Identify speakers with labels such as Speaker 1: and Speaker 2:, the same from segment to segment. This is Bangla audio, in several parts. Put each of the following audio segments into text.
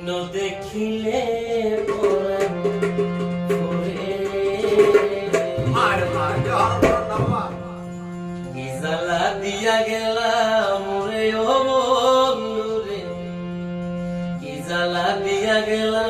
Speaker 1: স্বপ্ন দেখিলে দিয়া গেলাম রে ও বন্ধু রে কি জ্বালা দিয়া গেলাম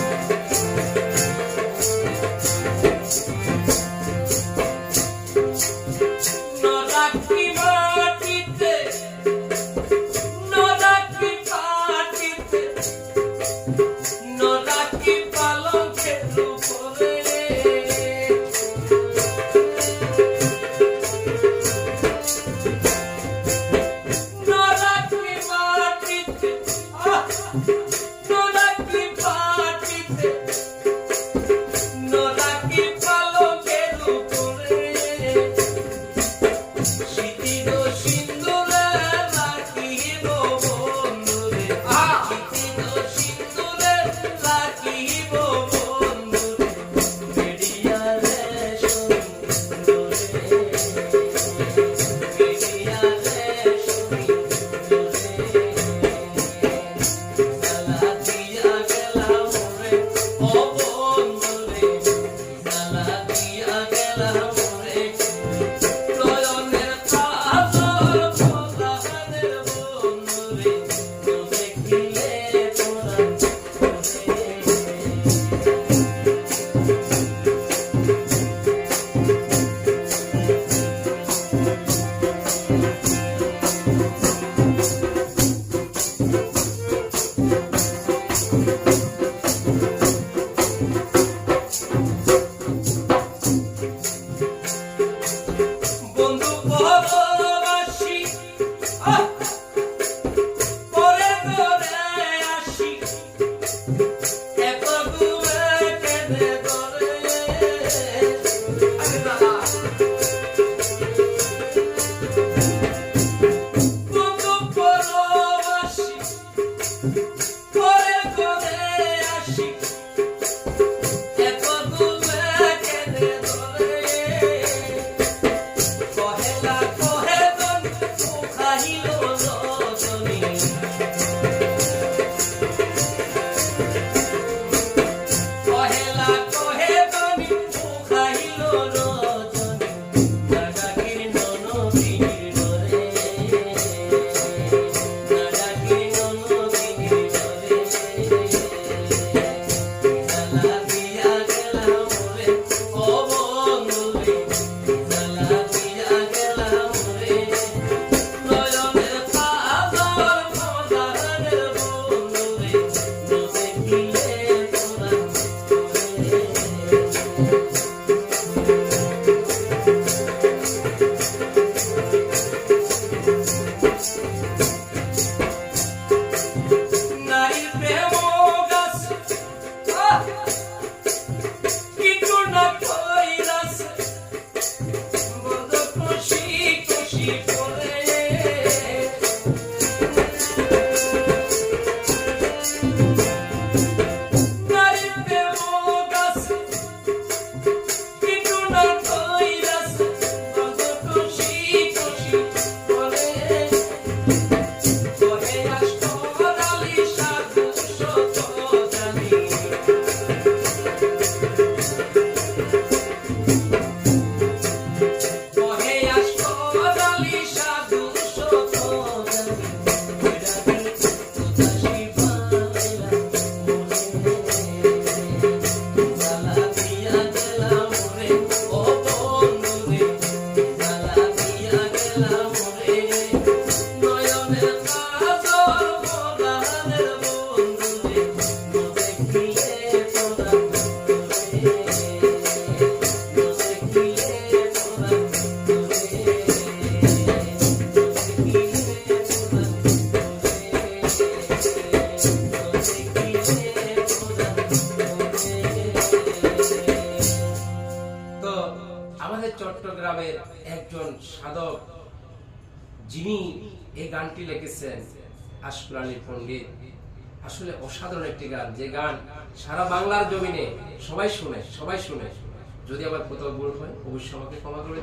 Speaker 1: thank you. আমাদের চট্টগ্রামের একজন সাধক যিনি এই গানটি লিখেছেন আশপুরানি পণ্ডিত, আসলে অসাধারণ একটি গান। যে গান সারা বাংলার জমিনে সবাই শুনে সবাই শুনে। যদি আমার কোথাও ভুল হয়, অবশ্যই আমাকে ক্ষমা করে